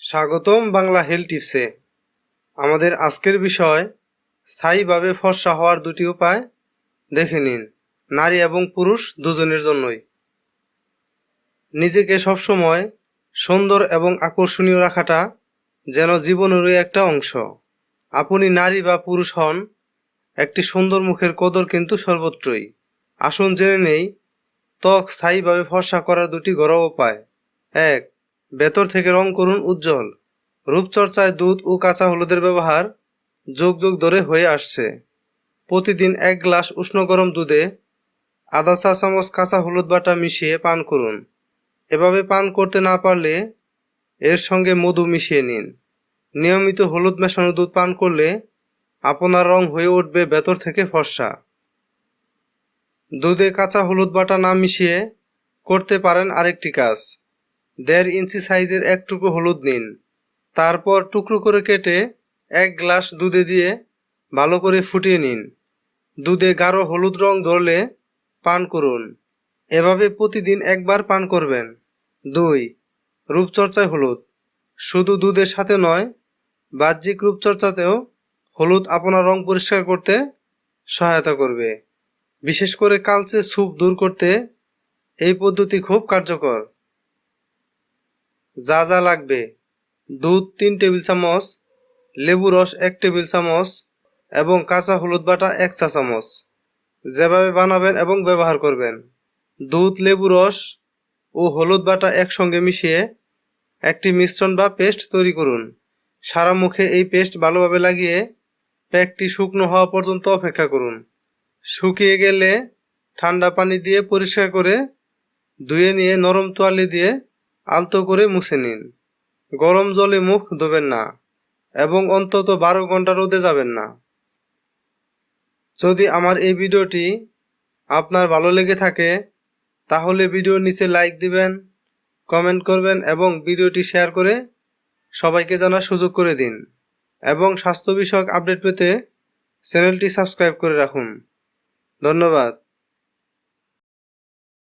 স্বাগতম বাংলা হেলথ টিপসে। আমাদের আজকের বিষয়, স্থায়ীভাবে ফর্সা হওয়ার দুটি উপায় দেখে নিন, নারী এবং পুরুষ দুজনের জন্যই। নিজেকে সবসময় সুন্দর এবং আকর্ষণীয় রাখাটা যেন জীবনেরই একটা অংশ। আপনি নারী বা পুরুষ হন, একটি সুন্দর মুখের কদর কিন্তু সর্বত্রই। আসুন জেনে নেই, ত্বক স্থায়ীভাবে ফর্সা করার দুটি ঘরোয়া উপায়। এক ভেতর থেকে রং করুন উজ্জ্বল। রূপচর্চায় দুধ ও কাঁচা হলুদের ব্যবহার যুগ যুগ ধরে হয়ে আসছে। প্রতিদিন এক গ্লাস উষ্ণ গরম দুধে আধা চা চামচ কাঁচা হলুদ বাটা মিশিয়ে পান করুন। এভাবে পান করতে না পারলে এর সঙ্গে মধু মিশিয়ে নিন। নিয়মিত হলুদ মেশানো দুধ পান করলে আপনার রং হয়ে উঠবে ভেতর থেকে ফর্সা। দুধে কাঁচা হলুদ বাটা না মিশিয়ে করতে পারেন আরেকটি কাজ। দেড় ইঞ্চি সাইজের এক টুকরো হলুদ নিন। তারপর টুকরো করে কেটে এক গ্লাস দুধে দিয়ে ভালো করে ফুটিয়ে নিন। দুধে গাঢ় হলুদ রং ধরলে পান করুন। এভাবে প্রতিদিন একবার পান করবেন। দুই, রূপচর্চায় হলুদ। শুধু দুধের সাথে নয়, বাহ্যিক রূপচর্চাতেও হলুদ আপনার রং পরিষ্কার করতে সহায়তা করবে। বিশেষ করে কালচে স্যুপ দূর করতে এই পদ্ধতি খুব কার্যকর। যা যা লাগবে। দুধ, তিন টেবিল চামচ, লেবু রস, এক টেবিল চামচ এবং কাঁচা হলুদ বাটা, এক চা চামচ। যেভাবে বানাবেন এবং ব্যবহার করবেন। দুধ, লেবু রস ও হলুদ বাটা একসঙ্গে মিশিয়ে একটি মিশ্রণ বা পেস্ট তৈরি করুন। সারা মুখে এই পেস্ট ভালোভাবে লাগিয়ে প্যাকটি শুকনো হওয়া পর্যন্ত অপেক্ষা করুন। শুকিয়ে গেলে ঠান্ডা পানি দিয়ে পরিষ্কার করে ধুয়ে নিয়ে নরম তোয়ালে দিয়ে আলতো করে মুছে নিন। গরম জলে মুখ ধোবেন না এবং অন্তত বারো ঘণ্টা রোদে যাবেন না। যদি আমার এই ভিডিওটি আপনার ভালো লেগে থাকে, তাহলে ভিডিওর নিচে লাইক দিবেন, কমেন্ট করবেন এবং ভিডিওটি শেয়ার করে সবাইকে জানার সুযোগ করে দিন এবং স্বাস্থ্য বিষয়ক আপডেট পেতে চ্যানেলটি সাবস্ক্রাইব করে রাখুন। ধন্যবাদ।